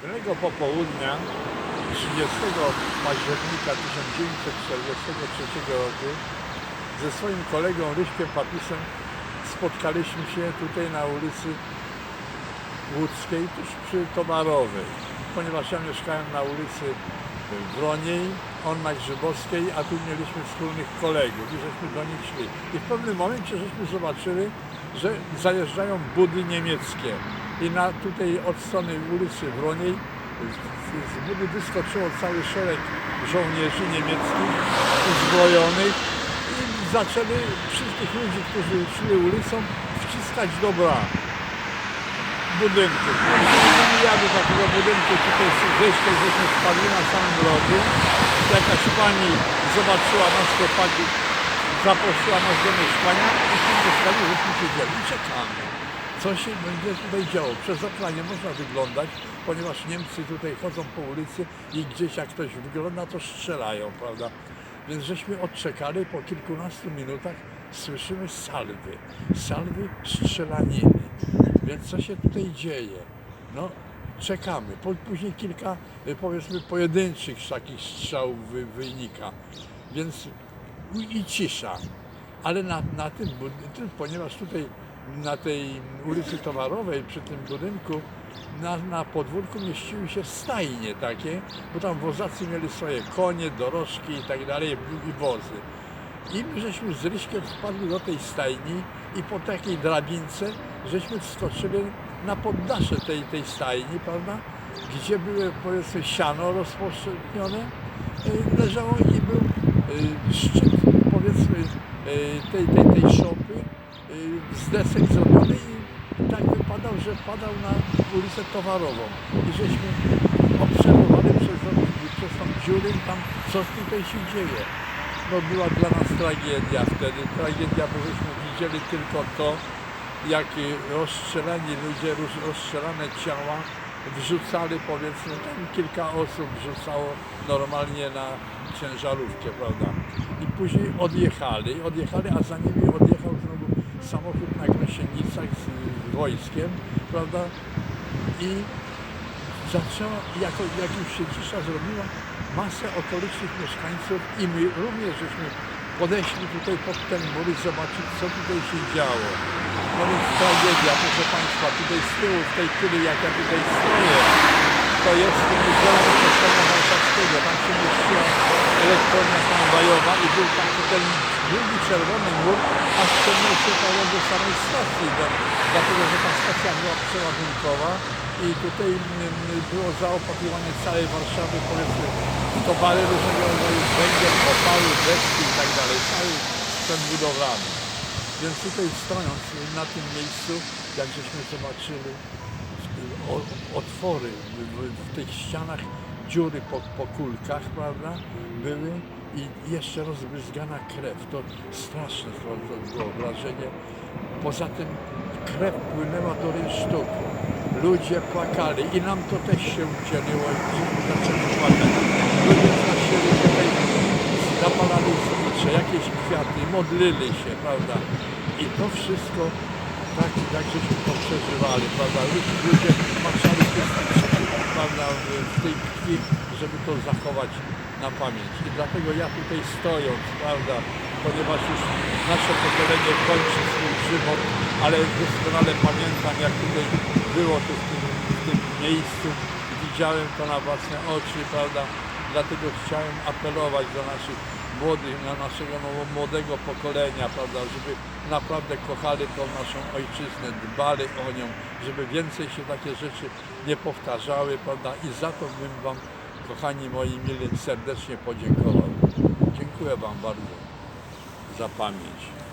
Pewnego popołudnia 30 października 1943 roku ze swoim kolegą Ryśkiem Papisem spotkaliśmy się tutaj na ulicy Łódzkiej, tuż przy Towarowej. Ponieważ ja mieszkałem na ulicy Wroniej, on na Grzybowskiej, a tu mieliśmy wspólnych kolegów i żeśmy do nich szli. I w pewnym momencie żeśmy zobaczyli, że zajeżdżają budy niemieckie. I na tutaj od strony ulicy Wroniej z, budy wyskoczyło cały szereg żołnierzy niemieckich uzbrojonych i zaczęli wszystkich ludzi, którzy szli ulicą, wciskać do bram budynku. Ja do takiego budynku tutaj zejście, żeśmy spadli na samym rogu. Jakaś pani zobaczyła nas chłopaki, zaprosiła nas do mieszkania i w tym mieszkaniu żeśmy siedzieli i czekamy. Co się będzie tutaj działo? Przez okna nie można wyglądać, ponieważ Niemcy tutaj chodzą po ulicy i gdzieś jak ktoś wygląda, to strzelają, prawda? Więc żeśmy odczekali, po kilkunastu minutach słyszymy salwy. Salwy strzelaniny. Więc co się tutaj dzieje? No, czekamy. Później kilka, y, powiedzmy, pojedynczych takich strzałów wy, wynika. Więc i cisza. Ale na, na tym ponieważ tutaj na tej ulicy Towarowej, przy tym budynku, na, na podwórku mieściły się stajnie takie, bo tam wozacy mieli swoje konie, dorożki i tak dalej, i, wozy. I my żeśmy z Ryśkiem wpadli do tej stajni i po takiej drabince żeśmy wskoczyli na poddasze tej, tej stajni, prawda? Gdzie były powiedzmy siano rozpowszechnione y, leżało i był y, szczyt powiedzmy y, tej, tej, tej szopy z desek zrobiony i tak wypadał, że padał na ulicę Towarową. I żeśmy obserwowali przez, przez tą dziurę tam, co tutaj się dzieje. No była dla nas tragedia wtedy. Tragedia, bo żeśmy widzieli tylko to, jak rozstrzelani ludzie, roz- rozstrzelane ciała wrzucali powiedzmy, tam kilka osób wrzucało normalnie na ciężarówkę, prawda? I później odjechali, odjechali, a za nimi odjechał samochód na Grosienicach z, z wojskiem, prawda? I zaczęła, jako, jak już się cisza zrobiła, masę okolicznych mieszkańców i my również żeśmy podeszli tutaj pod ten mur i zobaczyć, co tutaj się działo. No więc tragedia, proszę Państwa, tutaj z tyłu, w tej chwili, jak ja tutaj stoję, to jest Muzeum Kościoła Warszawskiego. Tam się mieściła elektrownia tramwajowa i był taki ten długi czerwony mur, aż ciągnął się to do samej stacji, do, dlatego że ta stacja była przeładunkowa i tutaj mm, było zaopatrywanie całej Warszawy, powiedzmy, towary różnego rodzaju, węgiel, opały, deski i tak dalej, cały ten budowlany. Więc tutaj stojąc na tym miejscu, jak żeśmy zobaczyli otwory w, w tych ścianach, dziury po, po kulkach, prawda, były i jeszcze rozbryzgana krew. To straszne to, było wrażenie. Poza tym krew płynęła do rynsztuku. Ludzie płakali i nam to też się udzieliło i zaczęli płakać. Ludzie zaczęli tutaj zapalali znicze, jakieś kwiaty, modlili się, prawda? I to wszystko tak, tak żeśmy to przeżywali, prawda? Ludzie, chusteczki, prawda, w, w tej krwi, żeby to zachować na pamięć. I dlatego ja tutaj stojąc, prawda, ponieważ już nasze pokolenie kończy swój żywot, ale doskonale pamiętam, jak tutaj było tu w tym, w tym miejscu, widziałem to na własne oczy, prawda, dlatego chciałem apelować do naszych młodych, na naszego nowo- młodego pokolenia, prawda, żeby naprawdę kochali tą naszą ojczyznę, dbali o nią, żeby więcej się takie rzeczy nie powtarzały, prawda, i za to bym Wam, kochani moi mili, serdecznie podziękował. Dziękuję Wam bardzo za pamięć.